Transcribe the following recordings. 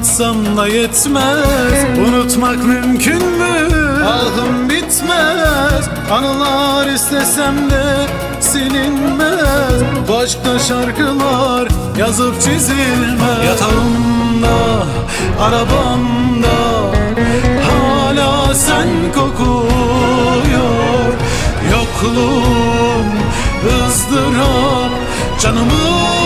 bana yetmez. Unutmak mümkün mü? Ahım bitmez. Anılar istesem de silinmez. Başka şarkılar yazıp çizilmez. Yatağımda, arabamda Hala sen kokuyor. Yokluğun ızdırap Canımı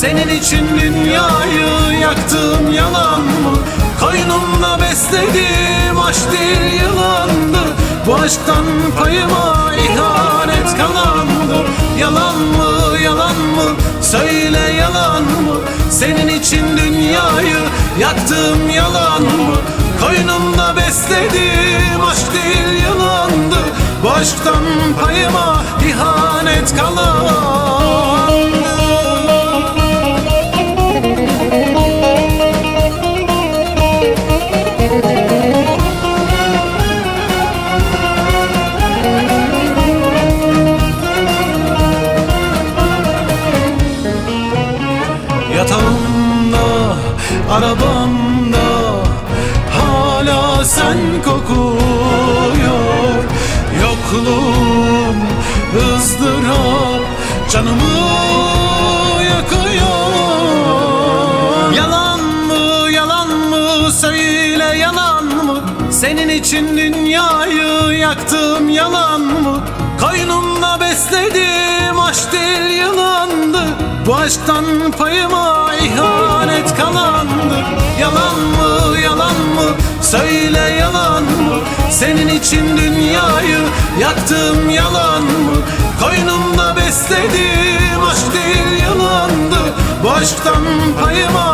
Senin için dünyayı yaktım yalan mı? Koynumda beslediğim aşk değil yılandır Bu aşktan payıma ihanet kalandır Yalan mı yalan mı? Söyle yalan mı? Senin için dünyayı yaktım yalan mı? Koynumda beslediğim aşk değil yılandır Bu aşktan payıma ihanet kalan arabamda Hala sen kokuyor. Yokluğun ızdırap Canımı yakıyor. Yalan mı, yalan mı? Söyle yalan mı? Senin için dünyayı yaktım yalan mı? Koynumda beslediğim aşk değil yılandı Bu aşktan payıma ihanet kalandır Yalan mı yalan mı? Söyle yalan mı? Senin için dünyayı yaktım yalan mı? Koynumda beslediğim aşk değil yılandı Bu aşktan payıma